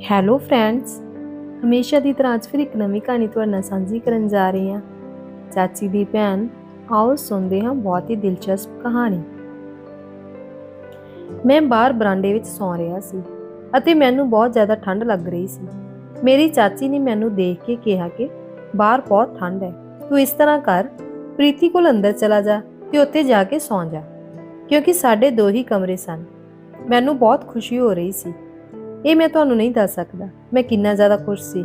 Hello friends ਹਮੇਸ਼ਾ ਦੀ ਤਰ੍ਹਾਂ ਅੱਜ ਫਿਰ ਇੱਕ ਨਵੀਂ ਕਹਾਣੀ ਤੁਹਾਡੇ ਨਾਲ ਸਾਂਝੀ ਕਰਨ ਜਾ ਰਹੀ ਹਾਂ। ਚਾਚੀ ਦੀ ਭੈਣ ਆਓ ਸੁਣਦੇ ਹਾਂ ਬਹੁਤ ਹੀ ਦਿਲਚਸਪ ਕਹਾਣੀ। ਮੈਂ ਬਾਹਰ ਬਰਾਂਡੇ ਵਿੱਚ ਸੌਂ ਰਿਹਾ ਸੀ ਅਤੇ ਮੈਨੂੰ ਬਹੁਤ ਜ਼ਿਆਦਾ ਠੰਡ ਲੱਗ ਰਹੀ ਸੀ। ਮੇਰੀ ਚਾਚੀ ਨੇ ਮੈਨੂੰ ਦੇਖ ਕੇ ਕਿਹਾ ਕਿ ਬਾਹਰ ਬਹੁਤ ਠੰਡ ਹੈ। ਤੂੰ ਇਸ ਤਰ੍ਹਾਂ ਕਰ, ਪ੍ਰੀਤੀ ਕੋਲ ਅੰਦਰ ਚਲਾ ਜਾ ਤੇ ਉੱਥੇ ਜਾ ਕੇ ਸੌਂ ਜਾ, ਕਿਉਂਕਿ ਸਾਡੇ ਦੋ ਹੀ ਕਮਰੇ ਸਨ। ਮੈਨੂੰ ਬਹੁਤ ਖੁਸ਼ੀ ਹੋ ਰਹੀ ਸੀ ਇਹ ਮੈਂ ਤੁਹਾਨੂੰ ਨਹੀਂ ਦੱਸ ਸਕਦਾ। ਮੈਂ ਕਿੰਨਾ ਜ਼ਿਆਦਾ ਖੁਸ਼ ਸੀ।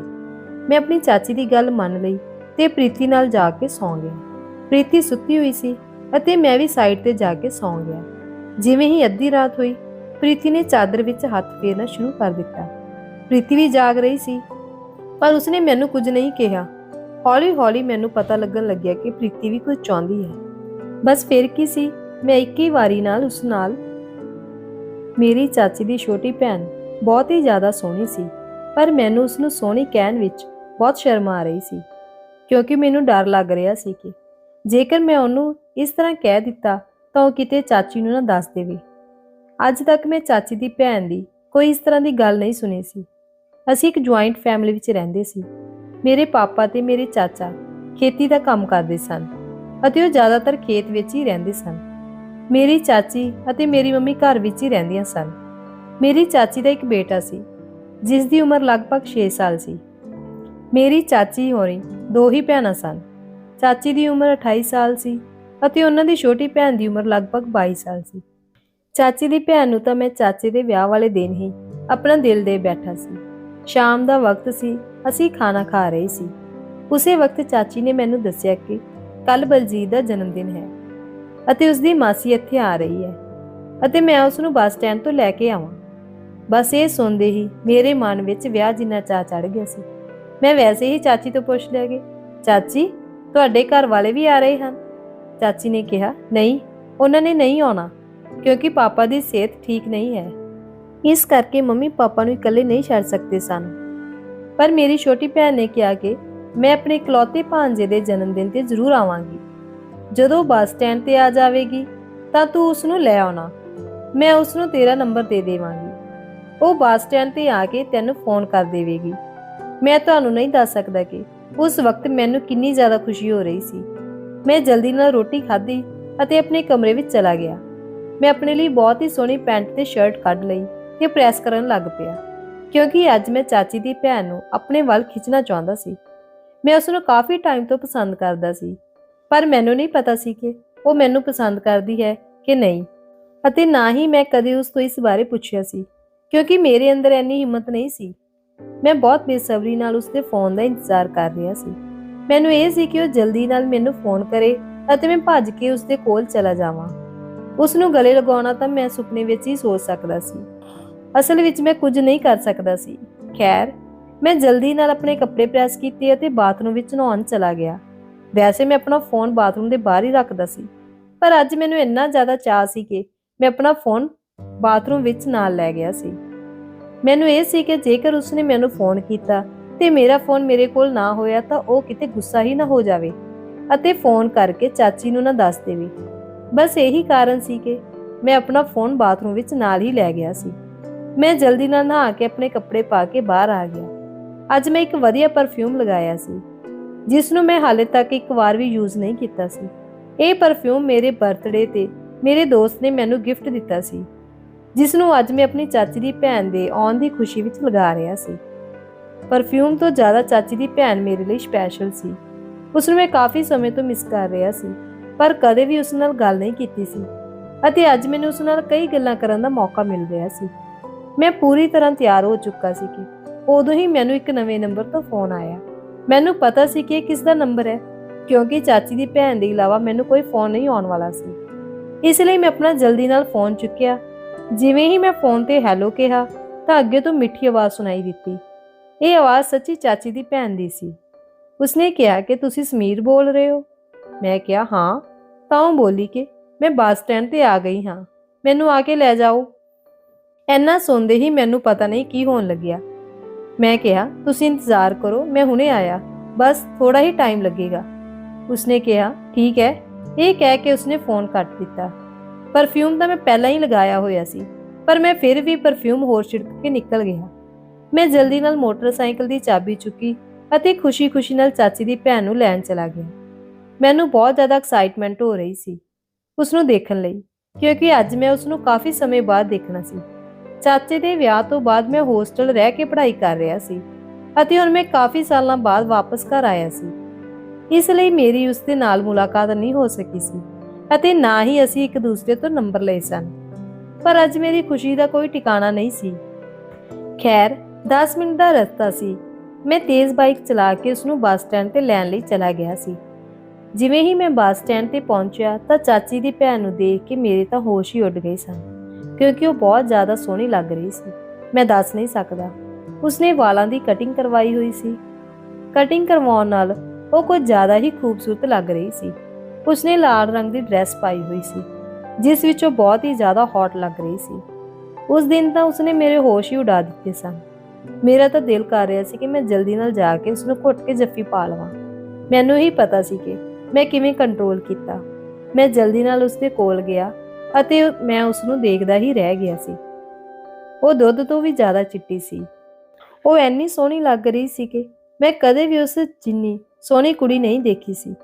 ਮੈਂ ਆਪਣੀ ਚਾਚੀ ਦੀ ਗੱਲ ਮੰਨ ਲਈ ਤੇ ਪ੍ਰੀਤੀ ਨਾਲ ਜਾ ਕੇ ਸੌਂ ਗਿਆ। ਪ੍ਰੀਤੀ ਸੁੱਤੀ ਹੋਈ ਸੀ ਅਤੇ ਮੈਂ ਵੀ ਸਾਈਡ ਤੇ ਜਾ ਕੇ ਸੌਂ ਗਿਆ। ਜਿਵੇਂ ਹੀ ਅੱਧੀ ਰਾਤ ਹੋਈ, ਪ੍ਰੀਤੀ ਨੇ ਚਾਦਰ ਵਿੱਚ ਹੱਥ ਫੇਰਨਾ ਸ਼ੁਰੂ ਕਰ ਦਿੱਤਾ। ਪ੍ਰੀਤੀ ਵੀ ਜਾਗ ਰਹੀ ਸੀ, ਪਰ ਉਸਨੇ ਮੈਨੂੰ ਕੁਝ ਨਹੀਂ ਕਿਹਾ। ਹੌਲੀ-ਹੌਲੀ ਮੈਨੂੰ ਪਤਾ ਲੱਗਣ ਲੱਗਿਆ ਕਿ ਪ੍ਰੀਤੀ ਵੀ ਕੁਝ ਚਾਹੁੰਦੀ ਹੈ। ਬਸ ਫਿਰ ਕੀ ਸੀ, ਮੈਂ ਇੱਕ ਹੀ ਵਾਰੀ ਨਾਲ ਉਸ ਨਾਲ ਮੇਰੀ ਚਾਚੀ ਦੀ ਛੋਟੀ ਭੈਣ ਬਹੁਤ ਹੀ ਜ਼ਿਆਦਾ ਸੋਹਣੀ ਸੀ, ਪਰ ਮੈਨੂੰ ਉਸ ਨੂੰ ਸੋਹਣੀ ਕਹਿਣ ਵਿੱਚ ਬਹੁਤ ਸ਼ਰਮ ਆ ਰਹੀ ਸੀ, ਕਿਉਂਕਿ ਮੈਨੂੰ ਡਰ ਲੱਗ ਰਿਹਾ ਸੀ ਕਿ ਜੇਕਰ ਮੈਂ ਉਹਨੂੰ ਇਸ ਤਰ੍ਹਾਂ ਕਹਿ ਦਿੱਤਾ ਤਾਂ ਉਹ ਕਿਤੇ ਚਾਚੀ ਨੂੰ ਨਾ ਦੱਸ ਦੇਵੇ। ਅੱਜ ਤੱਕ ਮੈਂ ਚਾਚੀ ਦੀ ਭੈਣ ਦੀ ਕੋਈ ਇਸ ਤਰ੍ਹਾਂ ਦੀ ਗੱਲ ਨਹੀਂ ਸੁਣੀ ਸੀ। ਅਸੀਂ ਇੱਕ ਜੁਆਇੰਟ ਫੈਮਿਲੀ ਵਿੱਚ ਰਹਿੰਦੇ ਸੀ। ਮੇਰੇ ਪਾਪਾ ਤੇ ਮੇਰੇ ਚਾਚਾ ਖੇਤੀ ਦਾ ਕੰਮ ਕਰਦੇ ਸਨ ਅਤੇ ਉਹ ਜ਼ਿਆਦਾਤਰ ਖੇਤ ਵਿੱਚ ਹੀ ਰਹਿੰਦੇ ਸਨ। ਮੇਰੀ ਚਾਚੀ ਅਤੇ ਮੇਰੀ ਮੰਮੀ ਘਰ ਵਿੱਚ ਹੀ ਰਹਿੰਦੀਆਂ ਸਨ। ਮੇਰੀ ਚਾਚੀ ਦਾ ਇੱਕ ਬੇਟਾ ਸੀ ਜਿਸ ਦੀ ਉਮਰ ਲਗਭਗ 6 ਸਾਲ ਸੀ। ਮੇਰੀ ਚਾਚੀ ਹੋਰੀ ਦੋ ਹੀ ਭੈਣਾਂ ਸਨ। ਚਾਚੀ ਦੀ ਉਮਰ 28 ਸਾਲ ਸੀ ਅਤੇ ਉਹਨਾਂ ਦੀ ਛੋਟੀ ਭੈਣ ਦੀ ਉਮਰ ਲਗਭਗ 22 ਸਾਲ ਸੀ। ਚਾਚੀ ਦੀ ਭੈਣ ਨੂੰ ਤਾਂ ਮੈਂ ਚਾਚੇ ਦੇ ਵਿਆਹ ਵਾਲੇ ਦਿਨ ਹੀ ਆਪਣਾ ਦਿਲ ਦੇ ਬੈਠਾ ਸੀ। ਸ਼ਾਮ ਦਾ ਵਕਤ ਸੀ, ਅਸੀਂ ਖਾਣਾ ਖਾ ਰਹੇ ਸੀ। ਉਸੇ ਵਕਤ ਚਾਚੀ ਨੇ ਮੈਨੂੰ ਦੱਸਿਆ ਕਿ ਕੱਲ ਬਲਜੀਤ ਦਾ ਜਨਮ ਦਿਨ ਹੈ ਅਤੇ ਉਸ ਦੀ ਮਾਸੀ ਇੱਥੇ ਆ ਰਹੀ ਹੈ ਅਤੇ ਮੈਂ ਉਸ ਨੂੰ ਬੱਸ ਸਟੈਂਡ ਤੋਂ ਲੈ ਕੇ ਆਵਾਂ। ਬਸ ਇਹ ਸੁਣਦੇ ਹੀ ਮੇਰੇ ਮਨ ਵਿੱਚ ਵਿਆਹ ਜਿੰਨਾ ਚਾਹ ਚੜ ਗਿਆ ਸੀ। ਮੈਂ ਵੈਸੇ ਹੀ ਚਾਚੀ ਤੋਂ ਪੁੱਛ ਲਿਆ ਕਿ, ਚਾਚੀ, ਤੁਹਾਡੇ ਘਰ ਵਾਲੇ ਵੀ ਆ ਰਹੇ ਹਨ? ਚਾਚੀ ਨੇ ਕਿਹਾ, ਨਹੀਂ, ਉਹਨਾਂ ਨੇ ਨਹੀਂ ਆਉਣਾ, ਕਿਉਂਕਿ ਪਾਪਾ ਦੀ ਸਿਹਤ ਠੀਕ ਨਹੀਂ ਹੈ। ਇਸ ਕਰਕੇ ਮੰਮੀ ਪਾਪਾ ਨੂੰ ਇਕੱਲੇ ਨਹੀਂ ਛੱਡ ਸਕਦੇ ਸਨ। ਪਰ ਮੇਰੀ ਛੋਟੀ ਭੈਣ ਨੇ ਕਿਹਾ ਕਿ, ਮੈਂ ਆਪਣੇ ਇਕਲੌਤੇ ਭਾਂਜੇ ਦੇ ਜਨਮ ਦਿਨ ਤੇ ਜ਼ਰੂਰ ਆਵਾਂਗੀ। ਜਦੋਂ ਬੱਸ ਸਟੈਂਡ ਤੇ ਆ ਜਾਵੇਗੀ, ਤਾਂ ਤੂੰ ਉਸ ਨੂੰ ਲੈ ਆਉਣਾ। ਮੈਂ ਉਸ ਨੂੰ ਤੇਰਾ ਨੰਬਰ ਦੇ ਦੇਵਾਂਗੀ। ਉਹ ਬੱਸ ਸਟੈਂਡ ਤੇ ਆ ਕੇ ਤੈਨੂੰ ਫੋਨ ਕਰ ਦੇਵੇਗੀ। ਮੈਂ ਤੁਹਾਨੂੰ ਨਹੀਂ ਦੱਸ ਸਕਦਾ ਕਿ ਉਸ ਵਕਤ ਮੈਨੂੰ ਕਿੰਨੀ ਜ਼ਿਆਦਾ ਖੁਸ਼ੀ ਹੋ ਰਹੀ ਸੀ। ਮੈਂ ਜਲਦੀ ਨਾਲ ਰੋਟੀ ਖਾਧੀ ਅਤੇ ਆਪਣੇ ਕਮਰੇ ਵਿੱਚ ਚਲਾ ਗਿਆ। ਮੈਂ ਆਪਣੇ ਲਈ ਬਹੁਤ ਹੀ ਸੋਹਣੀ ਪੈਂਟ ਤੇ ਸ਼ਰਟ ਕੱਢ ਲਈ ਤੇ ਪ੍ਰੈਸ ਕਰਨ ਲੱਗ ਪਿਆ, ਕਿਉਂਕਿ ਅੱਜ ਮੈਂ ਚਾਚੀ ਦੀ ਭੈਣ ਨੂੰ ਆਪਣੇ ਵੱਲ ਖਿੱਚਣਾ ਚਾਹੁੰਦਾ ਸੀ। ਮੈਂ ਉਸ ਨੂੰ ਕਾਫੀ ਟਾਈਮ ਤੋਂ ਪਸੰਦ ਕਰਦਾ ਸੀ, ਪਰ ਮੈਨੂੰ ਨਹੀਂ ਪਤਾ ਸੀ ਕਿ ਉਹ ਮੈਨੂੰ ਪਸੰਦ ਕਰਦੀ ਹੈ ਕਿ ਨਹੀਂ, ਅਤੇ ਨਾ ਹੀ ਮੈਂ ਕਦੇ ਉਸ ਤੋਂ ਇਸ ਬਾਰੇ ਪੁੱਛਿਆ ਸੀ। ਕਿਉਂਕਿ ਮੇਰੇ ਅੰਦਰ ਇੰਨੀ ਹਿੰਮਤ ਨਹੀਂ ਸੀ। ਮੈਂ ਬਹੁਤ ਬੇਸਬਰੀ ਨਾਲ ਉਸ ਫੋਨ ਦਾ ਇੰਤਜ਼ਾਰ ਕਰ ਰਿਹਾ ਸੀ। ਮੈਨੂੰ ਇਹ ਸੀ ਕਿ ਉਹ ਜਲਦੀ ਨਾਲ ਮੈਨੂੰ ਫੋਨ ਕਰੇ ਅਤੇ ਮੈਂ ਭੱਜ ਕੇ ਉਸ ਕੋਲ ਚਲਾ ਜਾਵਾਂ। ਉਸ ਨੂੰ ਗਲੇ ਲਗਾਉਣਾ ਤਾਂ ਮੈਂ ਸੁਪਨੇ ਵਿੱਚ ਹੀ ਸੋਚ ਸਕਦਾ ਸੀ। ਅਸਲ ਵਿੱਚ ਮੈਂ ਕੁਝ ਨਹੀਂ ਕਰ ਸਕਦਾ ਸੀ। ਖੈਰ, ਮੈਂ ਜਲਦੀ ਨਾਲ ਆਪਣੇ ਕੱਪੜੇ ਪ੍ਰੈਸ ਕੀਤੇ ਅਤੇ ਬਾਥਰੂਮ ਵਿੱਚ ਨਹਾਉਣ ਚਲਾ ਗਿਆ। ਵੈਸੇ ਮੈਂ ਆਪਣਾ ਫੋਨ ਬਾਥਰੂਮ ਦੇ ਬਾਹਰ ਹੀ ਰੱਖਦਾ ਸੀ। ਪਰ ਅੱਜ ਮੈਨੂੰ ਇੰਨਾ ਜ਼ਿਆਦਾ ਚਾਹ ਸੀ ਕਿ ਮੈਂ ਆਪਣਾ ਫੋਨ ਬਾਥਰੂਮ ਵਿੱਚ ਨਾਲ ਲੈ ਗਿਆ ਸੀ। ਮੈਨੂੰ ਇਹ ਸੀ ਕਿ ਜੇਕਰ ਉਸਨੇ ਮੈਨੂੰ ਫੋਨ ਕੀਤਾ ਤੇ ਮੇਰਾ ਫੋਨ ਮੇਰੇ ਕੋਲ ਨਾ ਹੋਇਆ ਤਾਂ ਉਹ ਕਿਤੇ ਗੁੱਸਾ ਹੀ ਨਾ ਹੋ ਜਾਵੇ ਅਤੇ ਫੋਨ ਕਰਕੇ ਚਾਚੀ ਨੂੰ ਨਾ ਦੱਸ ਦੇਵੇ। ਬਸ ਇਹੀ ਕਾਰਨ ਸੀ ਕਿ ਮੈਂ ਆਪਣਾ ਫੋਨ ਬਾਥਰੂਮ ਵਿੱਚ ਨਾਲ ਹੀ ਲੈ ਗਿਆ ਸੀ। ਮੈਂ ਜਲਦੀ ਨਾਲ ਨਹਾ ਕੇ ਆਪਣੇ ਕੱਪੜੇ ਪਾ ਕੇ ਬਾਹਰ ਆ ਗਿਆ। ਅੱਜ ਮੈਂ ਇੱਕ ਵਧੀਆ ਪਰਫਿਊਮ ਲਗਾਇਆ ਸੀ, ਜਿਸ ਨੂੰ ਮੈਂ ਹਾਲੇ ਤੱਕ ਇੱਕ ਵਾਰ ਵੀ ਯੂਜ਼ ਨਹੀਂ ਕੀਤਾ ਸੀ। ਇਹ ਪਰਫਿਊਮ ਮੇਰੇ ਬਰਥਡੇ ਤੇ ਮੇਰੇ ਦੋਸਤ ਨੇ ਮੈਨੂੰ ਗਿਫਟ ਦਿੱਤਾ ਸੀ। ਜਿਸ ਨੂੰ ਅੱਜ ਮੈਂ ਆਪਣੀ ਚਾਚੀ ਦੀ ਭੈਣ ਦੇ ਆਉਣ ਦੀ ਖੁਸ਼ੀ ਵਿੱਚ ਲਗਾ ਰਿਹਾ ਸੀ। ਪਰਫਿਊਮ ਤੋਂ ਜ਼ਿਆਦਾ ਚਾਚੀ ਦੀ ਭੈਣ ਮੇਰੇ ਲਈ ਸਪੈਸ਼ਲ ਸੀ। ਉਸ ਨੂੰ ਮੈਂ ਕਾਫੀ ਸਮੇਂ ਤੋਂ ਮਿਸ ਕਰ ਰਿਹਾ ਸੀ, ਪਰ ਕਦੇ ਵੀ ਉਸ ਨਾਲ ਗੱਲ ਨਹੀਂ ਕੀਤੀ ਸੀ। ਅਤੇ ਅੱਜ ਮੈਨੂੰ ਉਸ ਨਾਲ ਕਈ ਗੱਲਾਂ ਕਰਨ ਦਾ ਮੌਕਾ ਮਿਲ ਰਿਹਾ ਸੀ। ਮੈਂ ਪੂਰੀ ਤਰ੍ਹਾਂ ਤਿਆਰ ਹੋ ਚੁੱਕਾ ਸੀ ਕਿ ਉਦੋਂ ਹੀ ਮੈਨੂੰ ਇੱਕ ਨਵੇਂ ਨੰਬਰ ਤੋਂ ਫੋਨ ਆਇਆ। ਮੈਨੂੰ ਪਤਾ ਸੀ ਕਿ ਇਹ ਕਿਸ ਦਾ ਨੰਬਰ ਹੈ, ਕਿਉਂਕਿ ਚਾਚੀ ਦੀ ਭੈਣ ਦੇ ਇਲਾਵਾ ਮੈਨੂੰ ਕੋਈ ਫੋਨ ਨਹੀਂ ਆਉਣ ਵਾਲਾ ਸੀ। ਇਸ ਲਈ ਮੈਂ ਆਪਣਾ ਜਲਦੀ ਨਾਲ ਫੋਨ ਚੁੱਕਿਆ ਜਿਵੇਂ ਹੀ ਮੈਂ ਫੋਨ ਤੇ ਹੈਲੋ ਕਿਹਾ, ਤਾਂ ਅੱਗੇ ਤੋਂ ਮਿੱਠੀ ਆਵਾਜ਼ ਸੁਣਾਈ ਦਿੱਤੀ। ਇਹ ਆਵਾਜ਼ ਸੱਚੀ ਚਾਚੀ ਦੀ ਭੈਣ ਦੀ ਸੀ। ਉਸਨੇ ਕਿਹਾ ਕਿ ਤੁਸੀਂ ਸਮੀਰ ਬੋਲ ਰਹੇ ਹੋ। ਮੈਂ ਕਿਹਾ, ਹਾਂ। ਤਾਂ ਉਹ ਬੋਲੀ ਕਿ ਮੈਂ ਬੱਸ ਸਟੈਂਡ ਤੇ ਆ ਗਈ ਹਾਂ। ਮੈਨੂੰ ਆ ਕੇ ਲੈ ਜਾਓ। ਐਨਾ ਸੁਣਦੇ ਹੀ ਮੈਨੂੰ ਪਤਾ ਨਹੀਂ ਕੀ ਹੋਣ ਲੱਗਿਆ। ਮੈਂ ਕਿਹਾ, ਤੁਸੀਂ ਇੰਤਜ਼ਾਰ ਕਰੋ, ਮੈਂ ਹੁਣੇ ਆਇਆ। ਬਸ ਥੋੜਾ ਹੀ ਟਾਈਮ ਲੱਗੇਗਾ। ਉਸਨੇ ਕਿਹਾ, ਠੀਕ ਹੈ। ਇਹ ਕਹਿ ਕੇ ਉਸਨੇ ਫੋਨ ਕੱਟ ਦਿੱਤਾ। ਪਰਫਿਊਮ ਤਾਂ ਮੈਂ ਪਹਿਲਾਂ ਹੀ ਲਗਾਇਆ ਹੋਇਆ ਸੀ, ਪਰ ਮੈਂ ਫਿਰ ਵੀ ਪਰਫਿਊਮ ਹੋਰ ਛਿੜਕ ਕੇ ਨਿਕਲ ਗਿਆ। ਮੈਂ ਜਲਦੀ ਨਾਲ ਮੋਟਰਸਾਈਕਲ ਦੀ ਚਾਬੀ ਚੁੱਕੀ ਅਤੇ ਖੁਸ਼ੀ-ਖੁਸ਼ੀ ਨਾਲ ਚਾਚੀ ਦੀ ਭੈਣ ਨੂੰ ਲੈਣ ਚਲਾ ਗਿਆ। ਮੈਨੂੰ ਬਹੁਤ ਜ਼ਿਆਦਾ ਐਕਸਾਈਟਮੈਂਟ ਹੋ ਰਹੀ ਸੀ ਉਸ ਨੂੰ ਦੇਖਣ ਲਈ, ਕਿਉਂਕਿ ਅੱਜ ਮੈਂ ਉਸ ਨੂੰ ਕਾਫੀ ਸਮੇਂ ਬਾਅਦ ਦੇਖਣਾ ਸੀ। ਚਾਚੇ ਦੇ ਵਿਆਹ ਤੋਂ ਬਾਅਦ ਮੈਂ ਹੋਸਟਲ ਰਹਿ ਕੇ ਪੜ੍ਹਾਈ ਕਰ ਰਿਹਾ ਸੀ ਅਤੇ ਹੁਣ ਮੈਂ ਕਾਫੀ ਸਾਲਾਂ ਬਾਅਦ ਵਾਪਸ ਘਰ ਆਇਆ ਸੀ। ਇਸ ਲਈ ਮੇਰੀ ਉਸ ਦੇ ਨਾਲ ਮੁਲਾਕਾਤ ਨਹੀਂ ਹੋ ਸਕੀ ਸੀ। ਅਤੇ ਨਾ ਹੀ ਅਸੀਂ ਇੱਕ ਦੂਸਰੇ ਤੋਂ ਨੰਬਰ ਲਏ ਸਨ। ਪਰ ਅੱਜ ਮੇਰੀ ਖੁਸ਼ੀ ਦਾ ਕੋਈ ਟਿਕਾਣਾ ਨਹੀਂ ਸੀ। ਖੈਰ 10 ਮਿੰਟ ਦਾ ਰਸਤਾ ਸੀ। ਮੈਂ ਤੇਜ਼ ਬਾਈਕ ਚਲਾ ਕੇ ਉਸ ਨੂੰ ਬੱਸ ਸਟੈਂਡ ਤੇ ਲੈਣ ਲਈ ਚਲਾ ਗਿਆ ਸੀ। ਜਿਵੇਂ ਹੀ ਮੈਂ ਬੱਸ ਸਟੈਂਡ ਤੇ ਪਹੁੰਚਿਆ ਤਾਂ ਚਾਚੀ ਦੀ ਭੈਣ ਨੂੰ ਦੇਖ ਕੇ ਮੇਰੇ ਤਾਂ ਹੋਸ਼ ਹੀ ਉੱਡ ਗਏ ਸਨ, ਕਿਉਂਕਿ ਉਹ ਬਹੁਤ ਜ਼ਿਆਦਾ ਸੋਹਣੀ ਲੱਗ ਰਹੀ ਸੀ। ਮੈਂ ਦੱਸ ਨਹੀਂ ਸਕਦਾ। ਉਸਨੇ ਵਾਲਾਂ ਦੀ ਕਟਿੰਗ ਕਰਵਾਈ ਹੋਈ ਸੀ। ਕਟਿੰਗ ਕਰਵਾਉਣ ਨਾਲ ਉਹ ਕੁਝ ਜ਼ਿਆਦਾ ਹੀ ਖੂਬਸੂਰਤ ਲੱਗ ਰਹੀ ਸੀ। ਉਸਨੇ ਲਾਲ ਰੰਗ ਦੀ ਡਰੈਸ ਪਾਈ ਹੋਈ ਸੀ, ਜਿਸ ਵਿੱਚ ਉਹ ਬਹੁਤ ਹੀ ਜ਼ਿਆਦਾ ਹੌਟ ਲੱਗ ਰਹੀ ਸੀ। ਉਸ ਦਿਨ ਤਾਂ ਉਸਨੇ ਮੇਰੇ ਹੋਸ਼ ਹੀ ਉਡਾ ਦਿੱਤੇ ਸਨ। ਮੇਰਾ ਤਾਂ ਦਿਲ ਕਰ ਰਿਹਾ ਸੀ ਕਿ ਮੈਂ ਜਲਦੀ ਨਾਲ ਜਾ ਕੇ ਉਸਨੂੰ ਘੁੱਟ ਕੇ ਜੱਫੀ ਪਾ ਲਵਾਂ। ਮੈਨੂੰ ਹੀ ਪਤਾ ਸੀ ਕਿ ਮੈਂ ਕਿਵੇਂ ਕੰਟਰੋਲ ਕੀਤਾ। ਮੈਂ ਜਲਦੀ ਨਾਲ ਉਸਦੇ ਕੋਲ ਗਿਆ ਅਤੇ ਮੈਂ ਉਸ ਨੂੰ ਦੇਖਦਾ ਹੀ ਰਹਿ ਗਿਆ ਸੀ। ਉਹ ਦੁੱਧ ਤੋਂ ਵੀ ਜ਼ਿਆਦਾ ਚਿੱਟੀ ਸੀ। ਉਹ ਐਨੀ ਸੋਹਣੀ ਲੱਗ ਰਹੀ ਸੀ ਕਿ ਮੈਂ ਕਦੇ ਵੀ ਉਸ ਜਿੰਨੀ ਸੋਹਣੀ ਕੁੜੀ ਨਹੀਂ ਦੇਖੀ ਸੀ।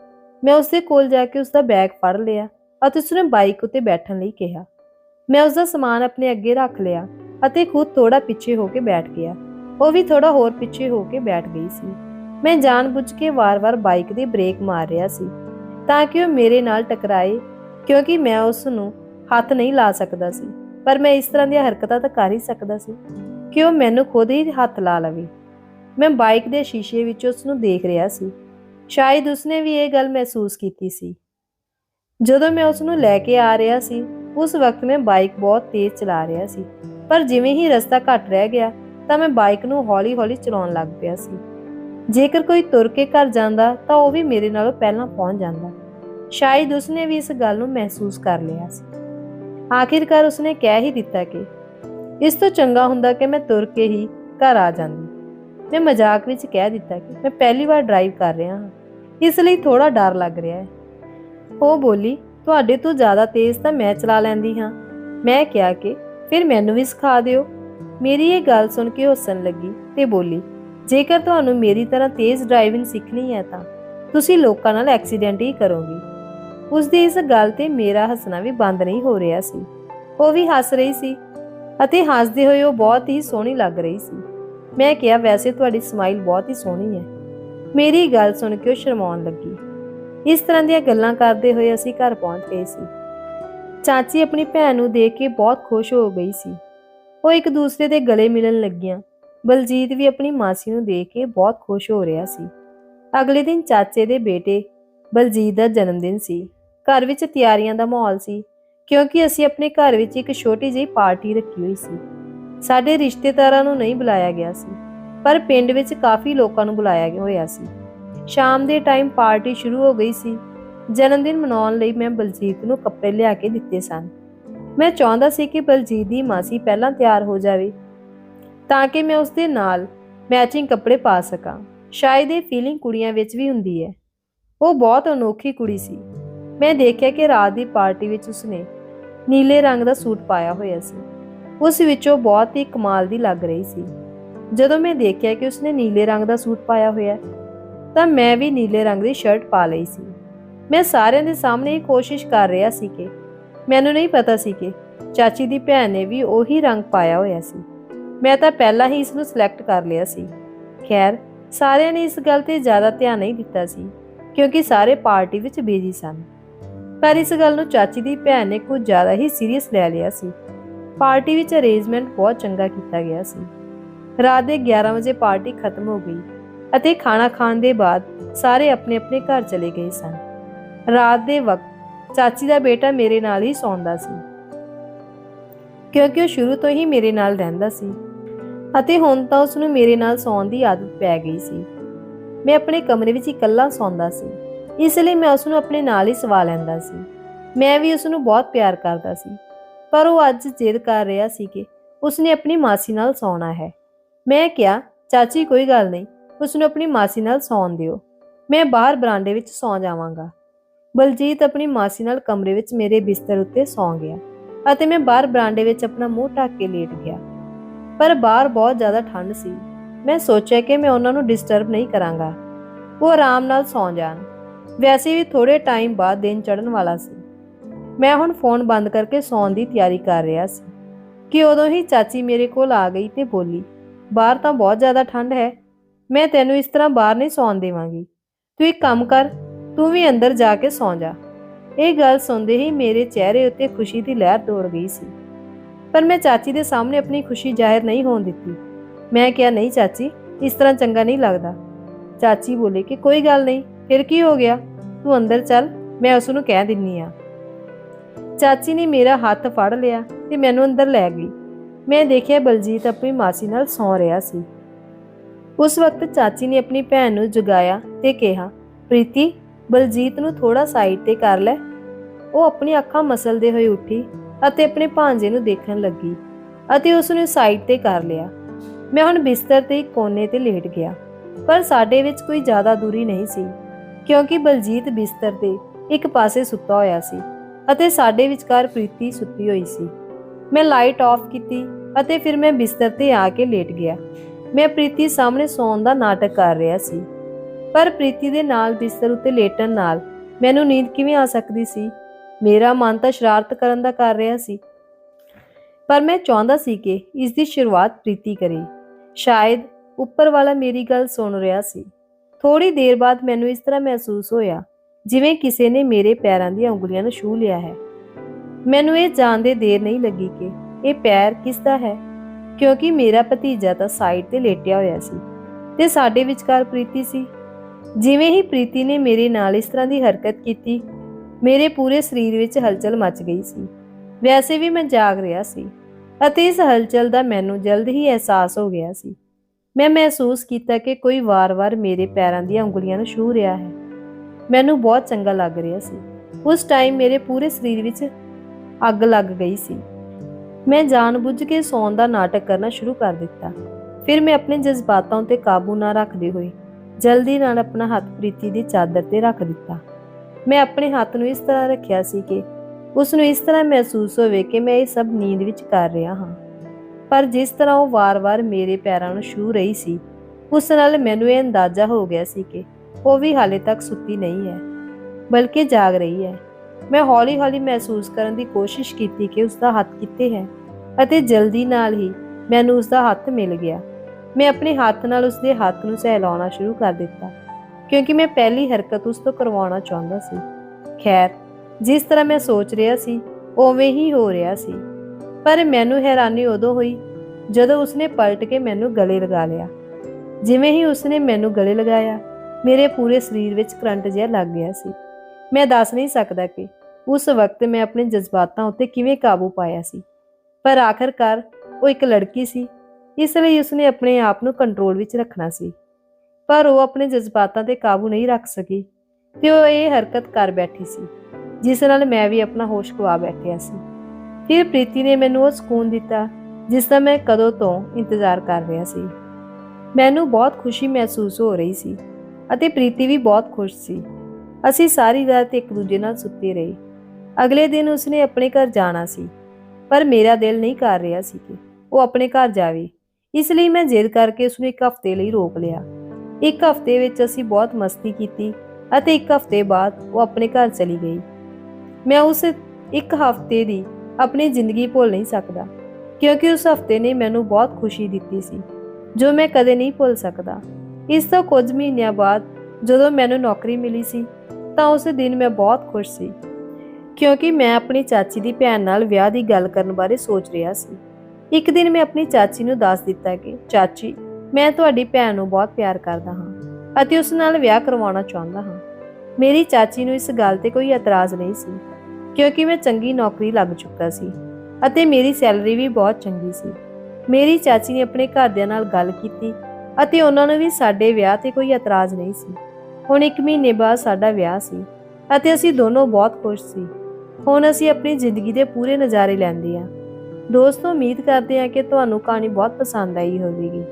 ਮੈਂ ਉਸ ਦੇ ਕੋਲ ਜਾ ਕੇ ਉਸ ਦਾ ਬੈਗ ਫੜ ਲਿਆ ਅਤੇ ਉਸਨੇ ਬਾਈਕ ਉੱਤੇ ਬੈਠਣ ਲਈ ਕਿਹਾ। ਮੈਂ ਉਸ ਦਾ ਸਮਾਨ ਆਪਣੇ ਅੱਗੇ ਰੱਖ ਲਿਆ ਅਤੇ ਖੁਦ ਥੋੜਾ ਪਿੱਛੇ ਹੋ ਕੇ ਬੈਠ ਗਿਆ। ਉਹ ਵੀ ਥੋੜਾ ਹੋਰ ਪਿੱਛੇ ਹੋ ਕੇ ਬੈਠ ਗਈ ਸੀ। ਮੈਂ ਜਾਣਬੁੱਝ ਕੇ ਵਾਰ-ਵਾਰ ਬਾਈਕ ਦੀ ਬ੍ਰੇਕ ਮਾਰ ਰਿਹਾ ਸੀ ਤਾਂ ਕਿ ਉਹ ਮੇਰੇ ਨਾਲ ਟਕਰਾਏ ਕਿਉਂਕਿ ਮੈਂ ਉਸ ਨੂੰ ਹੱਥ ਨਹੀਂ ਲਾ ਸਕਦਾ ਸੀ। ਪਰ ਮੈਂ ਇਸ ਤਰ੍ਹਾਂ ਦੀਆਂ ਹਰਕਤਾਂ ਤਾਂ ਕਰ ਹੀ ਸਕਦਾ ਸੀ ਕਿ ਉਹ ਮੈਨੂੰ ਖੁਦ ਹੀ ਹੱਥ ਲਾ ਲਵੇ। ਮੈਂ ਬਾਈਕ ਦੇ ਸ਼ੀਸ਼ੇ ਵਿੱਚ ਉਸ ਨੂੰ ਦੇਖ ਰਿਹਾ ਸੀ ਸ਼ਾਇਦ ਉਸਨੇ ਵੀ ਇਹ ਗੱਲ ਮਹਿਸੂਸ ਕੀਤੀ ਸੀ। ਜਦੋਂ ਮੈਂ ਉਸ ਨੂੰ ਲੈ ਕੇ ਆ ਰਿਹਾ ਸੀ, ਉਸ ਵਕਤ ਮੈਂ ਬਾਈਕ ਬਹੁਤ ਤੇਜ਼ ਚਲਾ ਰਿਹਾ ਸੀ, ਪਰ ਜਿਵੇਂ ਹੀ ਰਸਤਾ ਘੱਟ ਰਹਿ ਗਿਆ, ਤਾਂ ਮੈਂ ਬਾਈਕ ਨੂੰ ਹੌਲੀ-ਹੌਲੀ ਚਲਾਉਣ ਲੱਗ ਪਿਆ ਸੀ। ਜੇਕਰ ਕੋਈ ਤੁਰ ਕੇ ਘਰ ਜਾਂਦਾ, ਤਾਂ ਉਹ ਵੀ ਮੇਰੇ ਨਾਲੋਂ ਪਹਿਲਾਂ ਪਹੁੰਚ ਜਾਂਦਾ। ਸ਼ਾਇਦ ਉਸਨੇ ਵੀ ਇਸ ਗੱਲ ਨੂੰ ਮਹਿਸੂਸ ਕਰ ਲਿਆ ਸੀ। ਆਖਿਰਕਾਰ ਉਸਨੇ ਕਹਿ ਹੀ ਦਿੱਤਾ ਕਿ, ਇਸ ਤੋਂ ਚੰਗਾ ਹੁੰਦਾ ਕਿ ਮੈਂ ਤੁਰ ਕੇ ਹੀ ਘਰ ਆ ਜਾਂਦੀ। ਮੈਂ ਮਜ਼ਾਕ ਵਿੱਚ ਕਹਿ ਦਿੱਤਾ ਕਿ, ਮੈਂ ਪਹਿਲੀ ਵਾਰ ਡਰਾਈਵ ਕਰ ਰਿਹਾ ਹਾਂ। ਇਸ ਲਈ ਥੋੜਾ ਡਰ ਲੱਗ ਰਿਹਾ ਹੈ। ਉਹ ਬੋਲੀ, ਤੁਹਾਡੇ ਤੋਂ ਜ਼ਿਆਦਾ ਤੇਜ਼ ਤਾਂ ਮੈਂ ਚਲਾ ਲੈਂਦੀ ਹਾਂ। ਮੈਂ ਕਿਹਾ ਕਿ ਫਿਰ ਮੈਨੂੰ ਵੀ ਸਿਖਾ ਦਿਓ। ਮੇਰੀ ਇਹ ਗੱਲ ਸੁਣ ਕੇ ਹੱਸਣ ਲੱਗੀ ਤੇ ਬੋਲੀ, ਜੇਕਰ ਤੁਹਾਨੂੰ ਮੇਰੀ ਤਰ੍ਹਾਂ ਤੇਜ਼ ਡਰਾਈਵਿੰਗ ਸਿੱਖਣੀ ਹੈ ਤਾਂ ਤੁਸੀਂ ਲੋਕਾਂ ਨਾਲ ਐਕਸੀਡੈਂਟ ਹੀ ਕਰੋਗੇ। ਉਸ ਦੀ ਇਸ ਗੱਲ ਤੇ ਮੇਰਾ ਹੱਸਣਾ ਵੀ ਬੰਦ ਨਹੀਂ ਹੋ ਰਿਹਾ ਸੀ। ਉਹ ਵੀ ਹੱਸ ਰਹੀ ਸੀ ਅਤੇ ਹੱਸਦੇ ਹੋਏ ਉਹ ਬਹੁਤ ਹੀ ਸੋਹਣੀ ਲੱਗ ਰਹੀ ਸੀ। ਮੈਂ ਕਿਹਾ, ਵੈਸੇ ਤੁਹਾਡੀ ਸਮਾਈਲ ਬਹੁਤ ਹੀ ਸੋਹਣੀ ਹੈ। ਮੇਰੀ ਗੱਲ ਸੁਣ ਕੇ ਉਹ ਸ਼ਰਮਾਉਣ ਲੱਗੀ। ਇਸ ਤਰ੍ਹਾਂ ਦੀਆਂ ਗੱਲਾਂ ਕਰਦੇ ਹੋਏ ਅਸੀਂ ਘਰ ਪਹੁੰਚ ਗਏ ਸੀ। ਚਾਚੀ ਆਪਣੀ ਭੈਣ ਨੂੰ ਦੇਖ ਕੇ ਬਹੁਤ ਖੁਸ਼ ਹੋ ਗਈ ਸੀ। ਉਹ ਇੱਕ ਦੂਸਰੇ ਦੇ ਗਲੇ ਮਿਲਣ ਲੱਗੀਆਂ। ਬਲਜੀਤ ਵੀ ਆਪਣੀ ਮਾਸੀ ਨੂੰ ਦੇਖ ਕੇ ਬਹੁਤ ਖੁਸ਼ ਹੋ ਰਿਹਾ ਸੀ। ਅਗਲੇ ਦਿਨ ਚਾਚੇ ਦੇ ਬੇਟੇ ਬਲਜੀਤ ਦਾ ਜਨਮ ਦਿਨ ਸੀ। ਘਰ ਵਿੱਚ ਤਿਆਰੀਆਂ ਦਾ ਮਾਹੌਲ ਸੀ, ਕਿਉਂਕਿ ਅਸੀਂ ਆਪਣੇ ਘਰ ਵਿੱਚ ਇੱਕ ਛੋਟੀ ਜਿਹੀ ਪਾਰਟੀ ਰੱਖੀ ਹੋਈ ਸੀ। ਸਾਡੇ ਰਿਸ਼ਤੇਦਾਰਾਂ ਨੂੰ ਨਹੀਂ ਬੁਲਾਇਆ ਗਿਆ ਸੀ। ਪਰ ਪਿੰਡ ਵਿੱਚ ਕਾਫੀ ਲੋਕਾਂ ਨੂੰ ਬੁਲਾਇਆ ਹੋਇਆ ਸੀ। ਸ਼ਾਮ ਦੇ ਟਾਈਮ ਪਾਰਟੀ ਸ਼ੁਰੂ ਹੋ ਗਈ ਸੀ। ਜਨਮ ਦਿਨ ਮਨਾਉਣ ਲਈ ਮੈਂ ਬਲਜੀਤ ਨੂੰ ਕੱਪੜੇ ਲਿਆ ਕੇ ਦਿੱਤੇ ਸਨ। ਮੈਂ ਚਾਹੁੰਦਾ ਸੀ ਕਿ ਬਲਜੀਤ ਦੀ ਮਾਸੀ ਪਹਿਲਾਂ ਤਿਆਰ ਹੋ ਜਾਵੇ, ਤਾਂ ਕਿ ਮੈਂ ਉਸ ਦੇ ਨਾਲ ਮੈਚਿੰਗ ਕੱਪੜੇ ਪਾ ਸਕਾਂ। ਸ਼ਾਇਦ ਇਹ ਫੀਲਿੰਗ ਕੁੜੀਆਂ ਵਿੱਚ ਵੀ ਹੁੰਦੀ ਹੈ। ਉਹ ਬਹੁਤ ਅਨੋਖੀ ਕੁੜੀ ਸੀ। ਮੈਂ ਦੇਖਿਆ ਕਿ ਰਾਤ ਦੀ ਪਾਰਟੀ ਵਿੱਚ ਉਸਨੇ ਨੀਲੇ ਰੰਗ ਦਾ ਸੂਟ ਪਾਇਆ ਹੋਇਆ ਸੀ। ਉਸ ਵਿੱਚੋਂ ਬਹੁਤ ਹੀ ਕਮਾਲ ਦੀ ਲੱਗ ਰਹੀ ਸੀ। ਜਦੋਂ ਮੈਂ ਦੇਖਿਆ ਕਿ ਉਸਨੇ ਨੀਲੇ ਰੰਗ ਦਾ ਸੂਟ ਪਾਇਆ ਹੋਇਆ ਹੈ, ਤਾਂ ਮੈਂ ਵੀ ਨੀਲੇ ਰੰਗ ਦੀ ਸ਼ਰਟ ਪਾ ਲਈ ਸੀ। ਮੈਂ ਸਾਰਿਆਂ ਦੇ ਸਾਹਮਣੇ ਇਹ ਕੋਸ਼ਿਸ਼ ਕਰ ਰਿਹਾ ਸੀ ਕਿ ਮੈਨੂੰ ਨਹੀਂ ਪਤਾ ਸੀ ਕਿ ਚਾਚੀ ਦੀ ਭੈਣ ਨੇ ਵੀ ਉਹੀ ਰੰਗ ਪਾਇਆ ਹੋਇਆ ਸੀ। ਮੈਂ ਤਾਂ ਪਹਿਲਾਂ ਹੀ ਇਸ ਨੂੰ ਸਿਲੈਕਟ ਕਰ ਲਿਆ ਸੀ। ਖੈਰ ਸਾਰਿਆਂ ਨੇ ਇਸ ਗੱਲ ਤੇ ਜ਼ਿਆਦਾ ਧਿਆਨ ਨਹੀਂ ਦਿੱਤਾ ਸੀ ਕਿਉਂਕਿ ਸਾਰੇ ਪਾਰਟੀ ਵਿੱਚ ਬਿਜ਼ੀ ਸਨ। ਪਰ ਇਸ ਗੱਲ ਨੂੰ ਚਾਚੀ ਦੀ ਭੈਣ ਨੇ ਕੁਝ ਜ਼ਿਆਦਾ ਹੀ ਸੀਰੀਅਸ ਲੈ ਲਿਆ ਸੀ। ਪਾਰਟੀ ਵਿੱਚ ਅਰੇਂਜਮੈਂਟ ਬਹੁਤ ਚੰਗਾ ਕੀਤਾ ਗਿਆ ਸੀ। ਰਾਤ ਦੇ 11 ਵਜੇ ਪਾਰਟੀ ਖਤਮ ਹੋ ਗਈ ਅਤੇ ਖਾਣਾ ਖਾਣ ਦੇ ਬਾਅਦ ਸਾਰੇ ਆਪਣੇ ਆਪਣੇ ਘਰ ਚਲੇ ਗਏ ਸਨ। ਰਾਤ ਦੇ ਵਕਤ ਚਾਚੀ ਦਾ ਬੇਟਾ ਮੇਰੇ ਨਾਲ ਹੀ ਸੌਂਦਾ ਸੀ। ਕਿਉਂਕਿ ਉਹ ਸ਼ੁਰੂ ਤੋਂ ਹੀ ਮੇਰੇ ਨਾਲ ਰਹਿੰਦਾ ਸੀ ਅਤੇ ਹੁਣ ਤਾਂ ਉਸ ਨੂੰ ਮੇਰੇ ਨਾਲ ਸੌਣ ਦੀ ਆਦਤ ਪੈ ਗਈ ਸੀ। ਮੈਂ ਆਪਣੇ ਕਮਰੇ ਵਿੱਚ ਇਕੱਲਾ ਸੌਂਦਾ ਸੀ, ਇਸ ਲਈ ਮੈਂ ਉਸ ਨੂੰ ਆਪਣੇ ਨਾਲ ਹੀ ਸਵਾ ਲੈਂਦਾ ਸੀ। ਮੈਂ ਵੀ ਉਸ ਨੂੰ ਬਹੁਤ ਪਿਆਰ ਕਰਦਾ ਸੀ, ਪਰ ਉਹ ਅੱਜ ਜ਼ਿੱਦ ਕਰ ਰਿਹਾ ਸੀ ਕਿ ਉਸਨੇ ਆਪਣੀ ਮਾਸੀ ਨਾਲ ਸੌਣਾ ਹੈ। ਮੈਂ ਕਿਹਾ, ਚਾਚੀ ਕੋਈ ਗੱਲ ਨਹੀਂ ਉਸ ਨੂੰ ਆਪਣੀ ਮਾਸੀ ਨਾਲ ਸੌਣ ਦਿਓ। ਮੈਂ ਬਾਹਰ ਬਰਾਂਡੇ ਵਿੱਚ ਸੌਂ ਜਾਵਾਂਗਾ। ਬਲਜੀਤ ਆਪਣੀ ਮਾਸੀ ਨਾਲ ਕਮਰੇ ਵਿੱਚ ਮੇਰੇ ਬਿਸਤਰ ਉੱਤੇ ਸੌਂ ਗਿਆ ਅਤੇ ਮੈਂ ਬਾਹਰ ਬਰਾਂਡੇ ਵਿੱਚ ਆਪਣਾ ਮੂੰਹ ਢੱਕ ਕੇ ਲੇਟ ਗਿਆ। ਪਰ ਬਾਹਰ ਬਹੁਤ ਜ਼ਿਆਦਾ ਠੰਡ ਸੀ। ਮੈਂ ਸੋਚਿਆ ਕਿ ਮੈਂ ਉਹਨਾਂ ਨੂੰ ਡਿਸਟਰਬ ਨਹੀਂ ਕਰਾਂਗਾ। ਉਹ ਆਰਾਮ ਨਾਲ ਸੌਂ ਜਾਣ। ਵੈਸੇ ਵੀ ਥੋੜੇ ਟਾਈਮ ਬਾਅਦ ਦਿਨ ਚੜ੍ਹਨ ਵਾਲਾ ਸੀ। ਮੈਂ ਹੁਣ ਫੋਨ ਬੰਦ ਕਰਕੇ ਸੌਣ ਦੀ ਤਿਆਰੀ ਕਰ ਰਿਹਾ ਸੀ। ਕਿ ਉਦੋਂ ਹੀ ਚਾਚੀ ਮੇਰੇ ਕੋਲ ਆ ਗਈ ਤੇ ਬੋਲੀ ਬਾਹਰ ਤਾਂ ਬਹੁਤ ਜ਼ਿਆਦਾ ਠੰਡ ਹੈ। ਮੈਂ ਤੈਨੂੰ ਇਸ ਤਰ੍ਹਾਂ ਬਾਹਰ ਨਹੀਂ ਸੌਣ ਦੇਵਾਂਗੀ। ਤੂੰ ਇੱਕ ਕੰਮ ਕਰ, ਤੂੰ ਵੀ ਅੰਦਰ ਜਾ ਕੇ ਸੌਂ ਜਾ। ਇਹ ਗੱਲ ਸੁਣਦੇ ਹੀ ਮੇਰੇ ਚਿਹਰੇ ਉੱਤੇ ਖੁਸ਼ੀ ਦੀ ਲਹਿਰ ਦੌੜ ਗਈ ਸੀ। ਪਰ ਮੈਂ ਚਾਚੀ ਦੇ ਸਾਹਮਣੇ ਆਪਣੀ ਖੁਸ਼ੀ ਜ਼ਾਹਿਰ ਨਹੀਂ ਹੋਣ ਦਿੱਤੀ। ਮੈਂ ਕਿਹਾ, ਨਹੀਂ ਚਾਚੀ, ਇਸ ਤਰ੍ਹਾਂ ਚੰਗਾ ਨਹੀਂ ਲੱਗਦਾ। ਚਾਚੀ ਬੋਲੇ ਕਿ, ਕੋਈ ਗੱਲ ਨਹੀਂ, ਫਿਰ ਕੀ ਹੋ ਗਿਆ? ਤੂੰ ਅੰਦਰ ਚੱਲ, ਮੈਂ ਉਸ ਨੂੰ ਕਹਿ ਦਿੰਨੀ ਆ। ਚਾਚੀ ਨੇ ਮੇਰਾ ਹੱਥ ਫੜ ਲਿਆ ਤੇ ਮੈਨੂੰ ਅੰਦਰ ਲੈ ਗਈ। ਮੈਂ ਦੇਖਿਆ ਬਲਜੀਤ ਆਪਣੀ ਮਾਸੀ ਨਾਲ ਸੌਂ ਰਿਹਾ ਸੀ। ਉਸ ਵਕਤ ਚਾਚੀ ਨੇ ਆਪਣੀ ਭੈਣ ਨੂੰ ਜਗਾਇਆ ਤੇ ਕਿਹਾ, ਪ੍ਰੀਤੀ, ਬਲਜੀਤ ਨੂੰ ਥੋੜਾ ਸਾਈਡ ਤੇ ਕਰ ਲੈ। ਉਹ ਆਪਣੀ ਅੱਖਾਂ ਮਸਲਦੇ ਹੋਏ ਉੱਠੀ ਅਤੇ ਆਪਣੇ ਭਾਂਜੇ ਨੂੰ ਦੇਖਣ ਲੱਗੀ ਅਤੇ ਉਸ ਨੂੰ ਸਾਈਡ ਤੇ ਕਰ ਲਿਆ। ਮੈਂ ਹੁਣ ਬਿਸਤਰ ਤੇ ਕੋਨੇ ਤੇ ਲੇਟ ਗਿਆ, ਪਰ ਸਾਡੇ ਵਿੱਚ ਕੋਈ ਜ਼ਿਆਦਾ ਦੂਰੀ ਨਹੀਂ ਸੀ, ਕਿਉਂਕਿ ਬਲਜੀਤ ਬਿਸਤਰ ਤੇ ਇੱਕ ਪਾਸੇ ਸੁੱਤਾ ਹੋਇਆ ਸੀ ਅਤੇ ਸਾਡੇ ਵਿਚਕਾਰ ਪ੍ਰੀਤੀ ਸੁੱਤੀ ਹੋਈ ਸੀ। ਮੈਂ ਲਾਈਟ ਆਫ ਕੀਤੀ ਅਤੇ ਫਿਰ ਮੈਂ ਬਿਸਤਰ ਤੇ ਆ ਕੇ ਲੇਟ ਗਿਆ। ਮੈਂ ਪ੍ਰੀਤੀ ਸਾਹਮਣੇ ਸੌਣ ਦਾ ਨਾਟਕ ਕਰ ਰਿਹਾ ਸੀ। ਪਰ ਪ੍ਰੀਤੀ ਦੇ ਨਾਲ ਬਿਸਤਰ ਉੱਤੇ ਲੇਟਣ ਨਾਲ ਮੈਨੂੰ ਨੀਂਦ ਕਿਵੇਂ ਆ ਸਕਦੀ ਸੀ? ਮੇਰਾ ਮਨ ਤਾਂ ਸ਼ਰਾਰਤ ਕਰਨ ਦਾ ਕਰ ਰਿਹਾ ਸੀ। ਪਰ ਮੈਂ ਚਾਹੁੰਦਾ ਸੀ ਕਿ ਇਸ ਦੀ ਸ਼ੁਰੂਆਤ ਪ੍ਰੀਤੀ ਕਰੇ। ਸ਼ਾਇਦ ਉੱਪਰ ਵਾਲਾ ਮੇਰੀ ਗੱਲ ਸੁਣ ਰਿਹਾ ਸੀ। ਥੋੜੀ ਦੇਰ ਬਾਅਦ ਮੈਨੂੰ ਇਸ ਤਰ੍ਹਾਂ ਮਹਿਸੂਸ ਹੋਇਆ, ਜਿਵੇਂ ਕਿਸੇ ਨੇ ਮੇਰੇ ਪੈਰਾਂ ਦੀਆਂ ਉਂਗਲੀਆਂ ਨੂੰ ਛੂ ਲਿਆ ਹੈ। ਮੈਨੂੰ ਇਹ ਜਾਣਦੇ ਦੇਰ ਨਹੀਂ ਲੱਗੀ ਕਿ ਇਹ ਪੈਰ ਕਿਸ ਦਾ ਹੈ, ਕਿਉਂਕਿ ਮੇਰਾ ਭਤੀਜਾ ਤਾਂ ਸਾਈਡ ਤੇ ਲੇਟਿਆ ਹੋਇਆ ਸੀ ਤੇ ਸਾਡੇ ਵਿਚਕਾਰ ਪ੍ਰੀਤੀ ਸੀ। ਜਿਵੇਂ ਹੀ ਪ੍ਰੀਤੀ ਨੇ ਮੇਰੇ ਨਾਲ ਇਸ ਤਰ੍ਹਾਂ ਦੀ ਹਰਕਤ ਕੀਤੀ, ਮੇਰੇ ਪੂਰੇ ਸਰੀਰ ਵਿੱਚ ਹਲਚਲ ਮਚ ਗਈ ਸੀ। ਵੈਸੇ ਵੀ ਮੈਂ ਜਾਗ ਰਿਹਾ ਸੀ ਅਤੇ ਇਸ ਹਲਚਲ ਦਾ ਮੈਨੂੰ ਜਲਦ ਹੀ ਅਹਿਸਾਸ ਹੋ ਗਿਆ ਸੀ। ਮੈਂ ਮਹਿਸੂਸ ਕੀਤਾ ਕਿ ਕੋਈ ਵਾਰ-ਵਾਰ ਮੇਰੇ ਪੈਰਾਂ ਦੀਆਂ ਉਂਗਲੀਆਂ ਨੂੰ ਛੂ ਰਿਹਾ ਹੈ। ਮੈਨੂੰ ਬਹੁਤ ਚੰਗਾ ਲੱਗ ਰਿਹਾ ਸੀ। ਉਸ ਟਾਈਮ ਮੇਰੇ ਪੂਰੇ ਸਰੀਰ ਵਿੱਚ ਅੱਗ ਲੱਗ ਗਈ ਸੀ। ਮੈਂ ਜਾਣਬੁੱਝ ਕੇ ਸੌਣ ਦਾ ਨਾਟਕ ਕਰਨਾ ਸ਼ੁਰੂ ਕਰ ਦਿੱਤਾ। ਫਿਰ ਮੈਂ ਆਪਣੇ ਜਜ਼ਬਾਤਾਂ ਉੱਤੇ ਕਾਬੂ ਨਾ ਰੱਖਦੇ ਹੋਏ ਜਲਦੀ ਨਾਲ ਆਪਣਾ ਹੱਥ ਪ੍ਰੀਤੀ ਦੀ ਚਾਦਰ ਤੇ ਰੱਖ ਦਿੱਤਾ। ਮੈਂ ਆਪਣੇ ਹੱਥ ਨੂੰ ਇਸ ਤਰ੍ਹਾਂ ਰੱਖਿਆ ਸੀ ਕਿ ਉਸ ਨੂੰ ਇਸ ਤਰ੍ਹਾਂ ਮਹਿਸੂਸ ਹੋਵੇ ਕਿ ਮੈਂ ਇਹ ਸਭ ਨੀਂਦ ਵਿੱਚ ਕਰ ਰਿਹਾ ਹਾਂ। ਪਰ ਜਿਸ ਤਰ੍ਹਾਂ ਉਹ ਵਾਰ-ਵਾਰ ਮੇਰੇ ਪੈਰਾਂ ਨੂੰ ਛੂ ਰਹੀ ਸੀ, ਉਸ ਨਾਲ ਮੈਨੂੰ ਇਹ ਅੰਦਾਜ਼ਾ ਹੋ ਗਿਆ ਸੀ ਕਿ ਉਹ ਵੀ ਹਾਲੇ ਤੱਕ ਸੁੱਤੀ ਨਹੀਂ ਹੈ, ਬਲਕਿ ਜਾਗ ਰਹੀ ਹੈ। ਮੈਂ ਹੌਲੀ-ਹੌਲੀ ਮਹਿਸੂਸ ਕਰਨ ਦੀ ਕੋਸ਼ਿਸ਼ ਕੀਤੀ ਕਿ ਉਸ ਦਾ ਹੱਥ ਕਿੱਥੇ ਹੈ ਅਤੇ ਜਲਦੀ ਨਾਲ ਹੀ ਮੈਨੂੰ ਉਸ ਦਾ ਹੱਥ ਮਿਲ ਗਿਆ। ਮੈਂ ਆਪਣੇ ਹੱਥ ਨਾਲ ਉਸ ਦੇ ਹੱਥ ਨੂੰ ਸਹਿਲਾਉਣਾ ਸ਼ੁਰੂ ਕਰ ਦਿੱਤਾ, ਕਿਉਂਕਿ ਮੈਂ ਪਹਿਲੀ ਹਰਕਤ ਉਸ ਤੋਂ ਕਰਵਾਉਣਾ ਚਾਹੁੰਦਾ ਸੀ। ਖੈਰ, ਜਿਸ ਤਰ੍ਹਾਂ ਮੈਂ ਸੋਚ ਰਿਹਾ ਸੀ, ਉਵੇਂ ਹੀ ਹੋ ਰਿਹਾ ਸੀ। ਪਰ ਮੈਨੂੰ ਹੈਰਾਨੀ ਉਦੋਂ ਹੋਈ ਜਦੋਂ ਉਸਨੇ ਪਲਟ ਕੇ ਮੈਨੂੰ ਗਲੇ ਲਗਾ ਲਿਆ। ਜਿਵੇਂ ਹੀ ਉਸਨੇ ਮੈਨੂੰ ਗਲੇ ਲਗਾਇਆ, ਮੇਰੇ ਪੂਰੇ ਸਰੀਰ ਵਿੱਚ ਕਰੰਟ ਜਿਹਾ ਲੱਗ ਗਿਆ ਸੀ। ਮੈਂ ਦੱਸ ਨਹੀਂ ਸਕਦਾ ਕਿ ਉਸ ਵਕਤ ਮੈਂ ਆਪਣੇ ਜਜ਼ਬਾਤਾਂ ਉੱਤੇ ਕਿਵੇਂ ਕਾਬੂ ਪਾਇਆ ਸੀ? ਪਰ ਆਖਰਕਾਰ ਉਹ ਇੱਕ ਲੜਕੀ ਸੀ, ਇਸ ਲਈ ਉਸਨੇ ਆਪਣੇ ਆਪ ਨੂੰ ਕੰਟਰੋਲ ਵਿੱਚ ਰੱਖਣਾ ਸੀ। ਪਰ ਉਹ ਆਪਣੇ ਜਜ਼ਬਾਤਾਂ ਤੇ ਕਾਬੂ ਨਹੀਂ ਰੱਖ ਸਕੀ ਤੇ ਉਹ ਇਹ ਹਰਕਤ ਕਰ ਬੈਠੀ ਸੀ, ਜਿਸ ਨਾਲ ਮੈਂ ਵੀ ਆਪਣਾ ਹੋਸ਼ ਗਵਾ ਬੈਠਿਆ ਸੀ। ਫਿਰ ਪ੍ਰੀਤੀ ਨੇ ਮੈਨੂੰ ਉਹ ਸਕੂਨ ਦਿੱਤਾ, ਜਿਸ ਦਾ ਮੈਂ ਕਦੋਂ ਤੋਂ ਇੰਤਜ਼ਾਰ ਕਰ ਰਿਹਾ ਸੀ। ਮੈਨੂੰ ਬਹੁਤ ਖੁਸ਼ੀ ਮਹਿਸੂਸ ਹੋ ਰਹੀ ਸੀ ਅਤੇ ਪ੍ਰੀਤੀ ਵੀ ਬਹੁਤ ਖੁਸ਼ ਸੀ। ਅਸੀਂ ਸਾਰੀ ਰਾਤ ਇੱਕ ਦੂਜੇ ਨਾਲ ਸੁੱਤੇ ਰਹੇ। ਅਗਲੇ ਦਿਨ ਉਸਨੇ ਆਪਣੇ ਘਰ ਜਾਣਾ ਸੀ, ਪਰ ਮੇਰਾ ਦਿਲ ਨਹੀਂ ਕਰ ਰਿਹਾ ਸੀ ਕਿ ਉਹ ਆਪਣੇ ਘਰ ਜਾਵੇ। ਇਸ ਲਈ ਮੈਂ ਜ਼ਿੱਦ ਕਰਕੇ ਉਸਨੂੰ ਇੱਕ ਹਫ਼ਤੇ ਲਈ ਰੋਕ ਲਿਆ। ਇੱਕ ਹਫ਼ਤੇ ਵਿੱਚ ਅਸੀਂ ਬਹੁਤ ਮਸਤੀ ਕੀਤੀ ਅਤੇ ਇੱਕ ਹਫ਼ਤੇ ਬਾਅਦ ਉਹ ਆਪਣੇ ਘਰ ਚਲੀ ਗਈ। ਮੈਂ ਉਸ ਇੱਕ ਹਫ਼ਤੇ ਦੀ ਆਪਣੀ ਜ਼ਿੰਦਗੀ ਭੁੱਲ ਨਹੀਂ ਸਕਦਾ, ਕਿਉਂਕਿ ਉਸ ਹਫ਼ਤੇ ਨੇ ਮੈਨੂੰ ਬਹੁਤ ਖੁਸ਼ੀ ਦਿੱਤੀ ਸੀ, ਜੋ ਮੈਂ ਕਦੇ ਨਹੀਂ ਭੁੱਲ ਸਕਦਾ। ਇਸ ਤੋਂ ਕੁਝ ਮਹੀਨਿਆਂ ਬਾਅਦ ਜਦੋਂ ਮੈਨੂੰ ਨੌਕਰੀ ਮਿਲੀ ਸੀ, ਤਾਂ ਉਸ ਦਿਨ ਮੈਂ ਬਹੁਤ ਖੁਸ਼ ਸੀ। ਕਿਉਂਕਿ ਮੈਂ ਆਪਣੀ ਚਾਚੀ ਦੀ ਭੈਣ ਨਾਲ ਵਿਆਹ ਦੀ ਗੱਲ ਕਰਨ ਬਾਰੇ ਸੋਚ ਰਿਹਾ ਸੀ। ਇੱਕ ਦਿਨ ਮੈਂ ਆਪਣੀ ਚਾਚੀ ਨੂੰ ਦੱਸ ਦਿੱਤਾ ਕਿ, ਚਾਚੀ, ਮੈਂ ਤੁਹਾਡੀ ਭੈਣ ਨੂੰ ਬਹੁਤ ਪਿਆਰ ਕਰਦਾ ਹਾਂ ਅਤੇ ਉਸ ਨਾਲ ਵਿਆਹ ਕਰਵਾਉਣਾ ਚਾਹੁੰਦਾ ਹਾਂ। ਮੇਰੀ ਚਾਚੀ ਨੂੰ ਇਸ ਗੱਲ ਤੇ ਕੋਈ ਇਤਰਾਜ਼ ਨਹੀਂ ਸੀ, ਕਿਉਂਕਿ ਮੈਂ ਚੰਗੀ ਨੌਕਰੀ ਲੱਗ ਚੁੱਕਾ ਸੀ ਅਤੇ ਮੇਰੀ ਸੈਲਰੀ ਵੀ ਬਹੁਤ ਚੰਗੀ ਸੀ। ਮੇਰੀ ਚਾਚੀ ਨੇ ਆਪਣੇ ਘਰਦਿਆਂ ਨਾਲ ਗੱਲ ਕੀਤੀ ਅਤੇ ਉਹਨਾਂ ਨੂੰ ਵੀ ਸਾਡੇ ਵਿਆਹ ਤੇ ਕੋਈ ਇਤਰਾਜ਼ ਨਹੀਂ ਸੀ। ਹੁਣ 1 ਮਹੀਨੇ ਬਾਅਦ ਸਾਡਾ ਵਿਆਹ ਸੀ ਅਤੇ ਅਸੀਂ ਦੋਨੋਂ ਬਹੁਤ ਖੁਸ਼ ਸੀ। ਹੁਣ ਅਸੀਂ ਆਪਣੀ ਜ਼ਿੰਦਗੀ ਦੇ ਪੂਰੇ ਨਜ਼ਾਰੇ ਲੈਂਦੇ ਹਾਂ। ਦੋਸਤੋ, ਉਮੀਦ ਕਰਦੇ ਹਾਂ ਕਿ ਤੁਹਾਨੂੰ ਕਹਾਣੀ ਬਹੁਤ ਪਸੰਦ ਆਈ ਹੋਵੇਗੀ।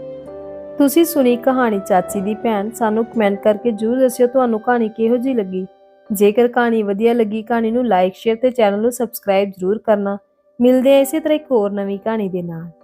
ਤੁਸੀਂ ਸੁਣੀ ਕਹਾਣੀ ਚਾਚੀ ਦੀ ਭੈਣ, ਸਾਨੂੰ ਕਮੈਂਟ ਕਰਕੇ ਜਰੂਰ ਦੱਸਿਓ ਤੁਹਾਨੂੰ ਕਹਾਣੀ ਕਿਹੋ ਜਿਹੀ ਲੱਗੀ। ਜੇਕਰ ਕਹਾਣੀ ਵਧੀਆ ਲੱਗੀ, ਕਹਾਣੀ ਨੂੰ ਲਾਈਕ ਸ਼ੇਅਰ ਤੇ ਚੈਨਲ ਨੂੰ ਸਬਸਕ੍ਰਾਈਬ ਜਰੂਰ ਕਰਨਾ। ਮਿਲਦੇ ਹਾਂ ਇਸੇ ਤਰ੍ਹਾਂ ਇੱਕ ਹੋਰ ਨਵੀਂ ਕਹਾਣੀ ਦੇ ਨਾਲ।